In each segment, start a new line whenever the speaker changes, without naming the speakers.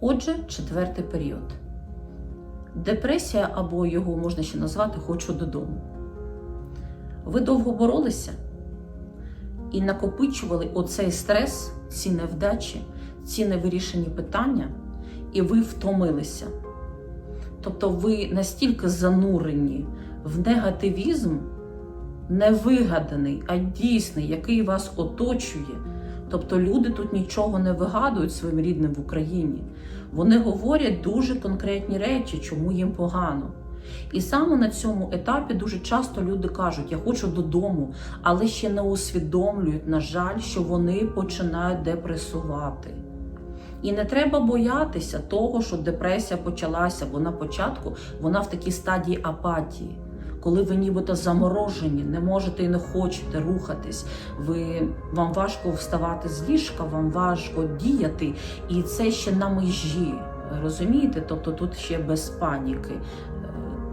Отже, четвертий період. Депресія або його можна ще назвати Хочу додому. Ви довго боролися і накопичували оцей стрес, ці невдачі, ці невирішені питання, і ви втомилися. Тобто ви настільки занурені в негативізм, не вигаданий, а дійсний, який вас оточує. Тобто люди тут нічого не вигадують своїм рідним в Україні. Вони говорять дуже конкретні речі, чому їм погано. І саме на цьому етапі дуже часто люди кажуть: Я хочу додому, але ще не усвідомлюють, на жаль, що вони починають депресувати. І не треба боятися того, що депресія почалася, бо на початку вона в такій стадії апатії, коли ви нібито заморожені, не можете і не хочете рухатись. Ви вам важко вставати з ліжка, вам важко діяти, і це ще на межі. Розумієте? Тобто тут ще без паніки. Е,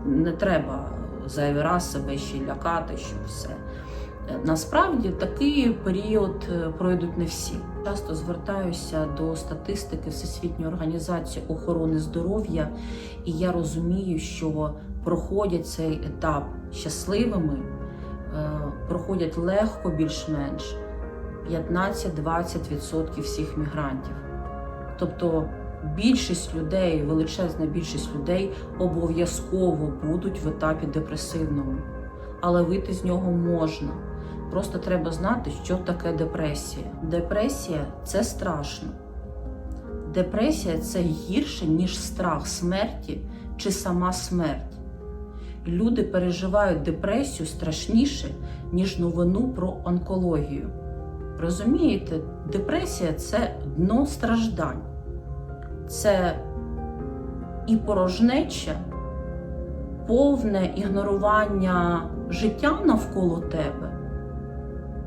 Не треба зайвий раз себе ще лякати, що все. Е, Насправді такий період е, пройдуть не всі. Часто звертаюся до статистики Всесвітньої організації охорони здоров'я, і я розумію, що проходять цей етап щасливими, е, проходять легко більш-менш 15-20% всіх мігрантів. Тобто більшість людей, величезна більшість людей обов'язково будуть в етапі депресивному, але вийти з нього можна. Просто треба знати, що таке депресія. Депресія це страшно. Депресія це гірше, ніж страх смерті чи сама смерть. Люди переживають депресію страшніше, ніж новину про онкологію. Розумієте, депресія це дно страждань, це і порожнеча, повне ігнорування життя навколо тебе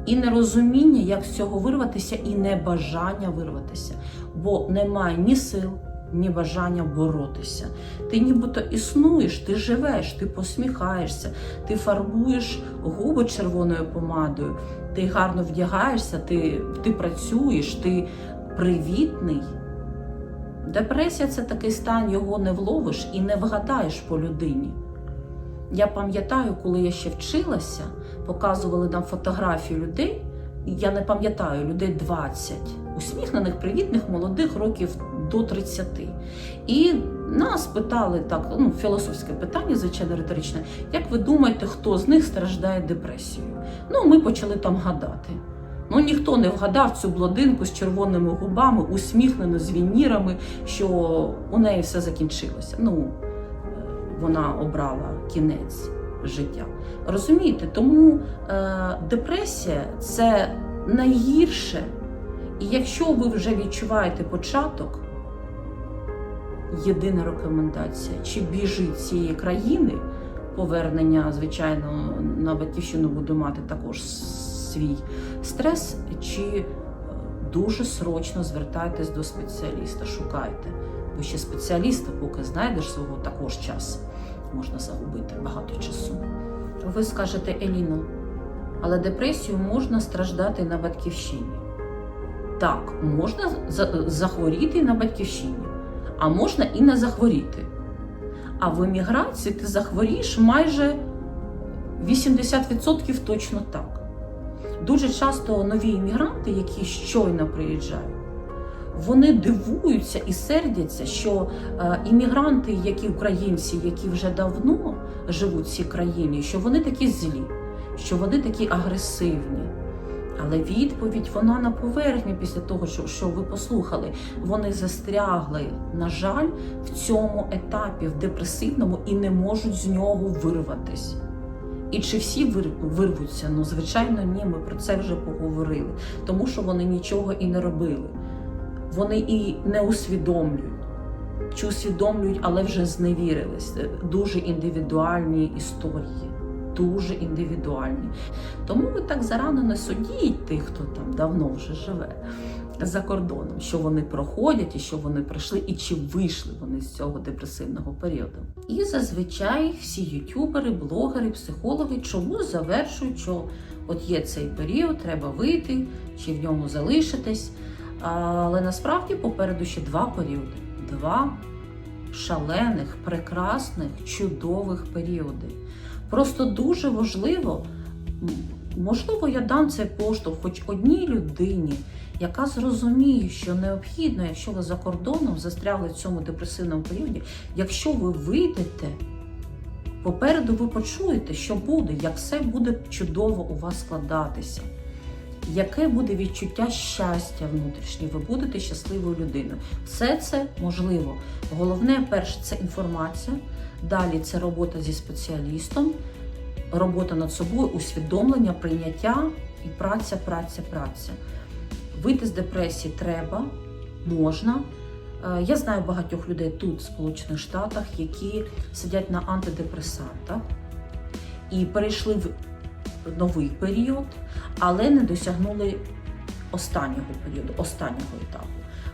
і нерозуміння, як з цього вирватися, і небажання вирватися, бо немає ні сил, ні бажання боротися. Ти нібито існуєш, ти живеш, ти посміхаєшся, ти фарбуєш губи червоною помадою, ти гарно вдягаєшся, ти, ти працюєш, ти привітний. Депресія це такий стан, його не вловиш і не вгадаєш по людині. Я пам'ятаю, коли я ще вчилася, показували нам фотографії людей. Я не пам'ятаю людей 20, усміхнених, привітних, молодих років до 30. І нас питали так, ну, філософське питання, звичайно, риторичне. Як ви думаєте, хто з них страждає депресією? Ну, ми почали там гадати. Ну, ніхто не вгадав цю блондинку з червоними губами, усміхнену з вінірами, що у неї все закінчилося. Ну, вона обрала кінець життя. Розумієте, тому е, депресія це найгірше. І якщо ви вже відчуваєте початок, єдина рекомендація, чи біжить цієї країни, повернення, звичайно, на батьківщину буду мати також свій стрес, чи е, дуже срочно звертайтесь до спеціаліста, шукайте. Бо ще спеціаліста, поки знайдеш свого також час, можна загубити багато часу. Ви скажете Еліно, але депресію можна страждати на батьківщині. Так, можна захворіти на батьківщині, а можна і не захворіти. А в еміграції ти захворієш майже 80% точно так. Дуже часто нові іммігранти, які щойно приїжджають, вони дивуються і сердяться, що е, іммігранти, які українці, які вже давно живуть в цій країні, що вони такі злі, що вони такі агресивні. Але відповідь вона на поверхні після того, що, що ви послухали. Вони застрягли, на жаль, в цьому етапі, в депресивному, і не можуть з нього вирватись. І чи всі вирвуться? Ну, звичайно, ні, ми про це вже поговорили, тому що вони нічого і не робили. Вони і не усвідомлюють, чи усвідомлюють, але вже зневірились. Дуже індивідуальні історії, дуже індивідуальні. Тому ви так зарано не судіть тих, хто там давно вже живе за кордоном, що вони проходять, і що вони пройшли, і чи вийшли вони з цього депресивного періоду. І зазвичай всі ютубери, блогери, психологи чомусь завершують, що от є цей період, треба вийти, чи в ньому залишитись. Але насправді попереду ще два періоди. два шалених, прекрасних, чудових періоди. Просто дуже важливо, можливо, я дам цей поштовх хоч одній людині, яка зрозуміє, що необхідно, якщо ви за кордоном застрягли в цьому депресивному періоді, якщо ви вийдете, попереду ви почуєте, що буде, як все буде чудово у вас складатися. Яке буде відчуття щастя внутрішнє, ви будете щасливою людиною. Все це можливо. Головне, перше, це інформація. Далі це робота зі спеціалістом, робота над собою, усвідомлення, прийняття і праця, праця, праця. Вийти з депресії треба, можна. Е, Я знаю багатьох людей тут, в Сполучених Штатах, які сидять на антидепресантах і перейшли в новий період, але не досягнули останнього періоду, останнього етапу.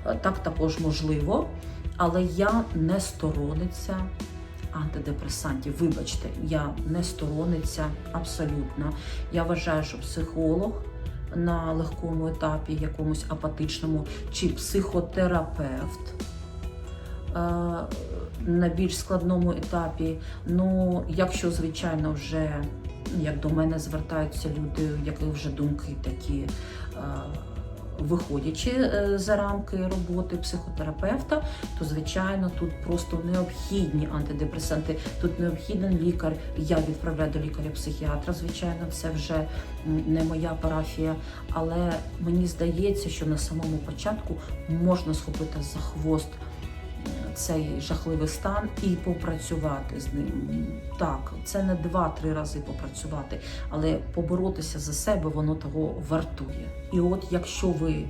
Е, Так також можливо, але я не сторонниця антидепресантів. Вибачте, я не сторонниця абсолютно. Я вважаю, що психолог на легкому етапі, якомусь апатичному, чи психотерапевт е, на більш складному етапі. Ну, якщо, звичайно, вже як до мене звертаються люди, у яких вже думки такі. е, Виходячи е, за рамки роботи психотерапевта, то звичайно тут просто необхідні антидепресанти. Тут необхіден лікар. Я відправляю до лікаря-психіатра. Звичайно, це вже не моя парафія. Але мені здається, що на самому початку можна схопити за хвост цей жахливий стан і попрацювати з ним. Так, це не два-три рази попрацювати, але поборотися за себе воно того вартує. І от якщо ви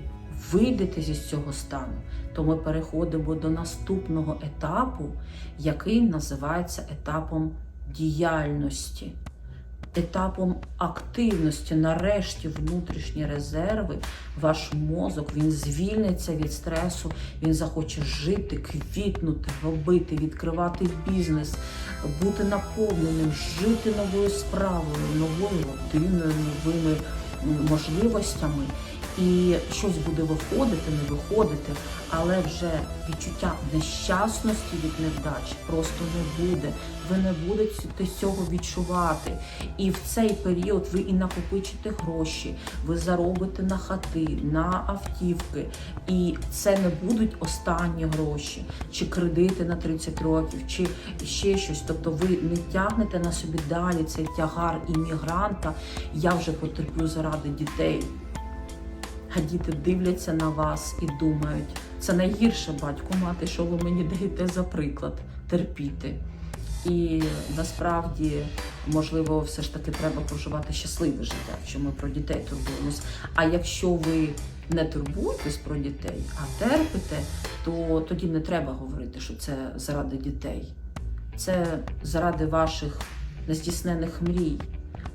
вийдете зі цього стану, то ми переходимо до наступного етапу, який називається етапом діяльності. Етапом активності, нарешті, внутрішні резерви, ваш мозок він звільниться від стресу, він захоче жити, квітнути, робити, відкривати бізнес, бути наповненим, жити новою справою, новою родиною, новими можливостями. І щось буде виходити, не виходити, але вже відчуття нещасності від невдач просто не буде. Ви не будете цього відчувати. І в цей період ви і накопичите гроші, ви заробите на хати, на автівки. І це не будуть останні гроші, чи кредити на 30 років, чи ще щось. Тобто ви не тягнете на собі далі цей тягар іммігранта. Я вже потерплю заради дітей. А діти дивляться на вас і думають, це найгірше батько мати, що ви мені даєте за приклад терпіти. І насправді, можливо, все ж таки треба проживати щасливе життя, якщо ми про дітей турбуємось. А якщо ви не турбуєтесь про дітей, а терпите, то тоді не треба говорити, що це заради дітей. Це заради ваших нездійснених мрій,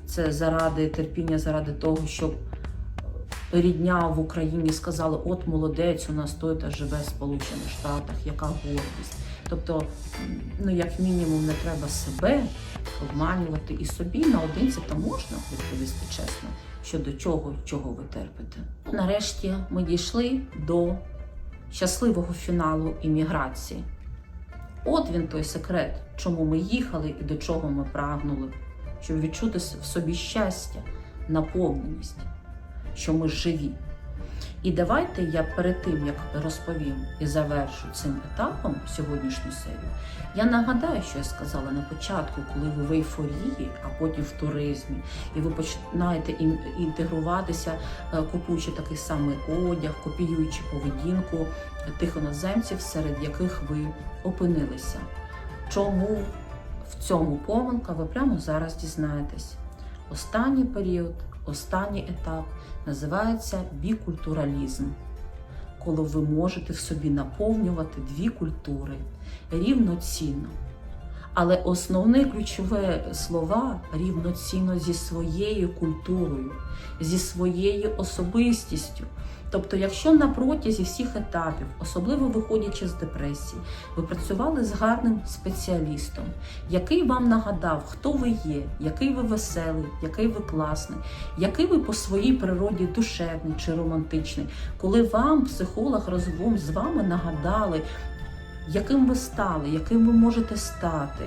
це заради терпіння, заради того, щоб рідня в Україні сказали: от молодець, у нас той та живе в Сполучених Штатах, яка гордість. Тобто, ну як мінімум, не треба себе обманювати і собі наодинці, то можна відповісти чесно щодо чого, чого ви терпите. Нарешті ми дійшли до щасливого фіналу імміграції. От він той секрет, чому ми їхали і до чого ми прагнули, щоб відчути в собі щастя, наповненість що ми живі. І давайте я перед тим, як розповім і завершу цим етапом сьогоднішню серію, я нагадаю, що я сказала на початку, коли ви в ейфорії, а потім в туризмі, і ви починаєте інтегруватися, е, купуючи такий самий одяг, копіюючи поведінку тих іноземців, серед яких ви опинилися. Чому в цьому помилка, ви прямо зараз дізнаєтесь. Останній період, останній етап називається бікультуралізм, коли ви можете в собі наповнювати дві культури рівноцінно. Але основне ключове слова рівноцінно зі своєю культурою, зі своєю особистістю. Тобто, якщо на протязі всіх етапів, особливо виходячи з депресії, ви працювали з гарним спеціалістом, який вам нагадав, хто ви є, який ви веселий, який ви класний, який ви по своїй природі душевний чи романтичний, коли вам психолог разом з вами нагадали, яким ви стали, яким ви можете стати.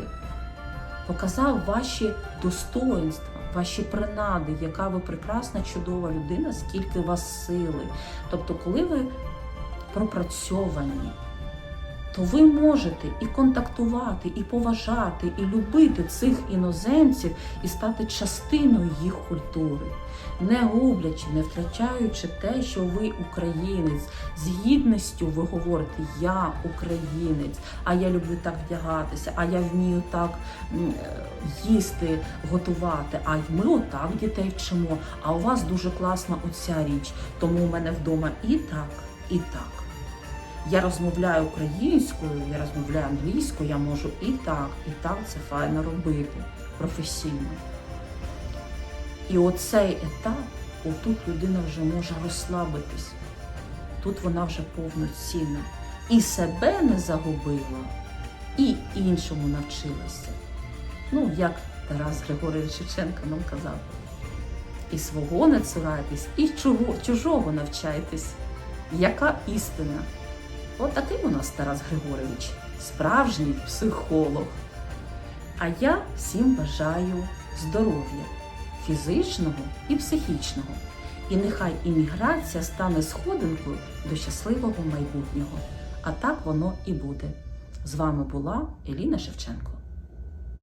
Показав ваші достоинства, ваші принади, яка ви прекрасна, чудова людина, скільки у вас сили. Тобто, коли ви пропрацьовані, то ви можете і контактувати, і поважати, і любити цих іноземців і стати частиною їх культури, не гублячи, не втрачаючи те, що ви українець. З гідністю ви говорите Я українець, а я люблю так вдягатися, а я вмію так е, їсти, готувати. А ми отак дітей вчимо. А у вас дуже класна оця річ. Тому у мене вдома і так, і так. Я розмовляю українською, я розмовляю англійською, я можу і так, і так це файно робити професійно. І оцей етап, отут людина вже може розслабитись. Тут вона вже повноцінна. І себе не загубила, і іншому навчилася. Ну, як Тарас Григорович Шевченко нам казав. І свого не цурайтесь, і чужого навчайтесь. Яка істина? От такий у нас Тарас Григорович, справжній психолог. А я всім бажаю здоров'я фізичного і психічного. І нехай імміграція стане сходинкою до щасливого майбутнього. А так воно і буде. З вами була Еліна Шевченко.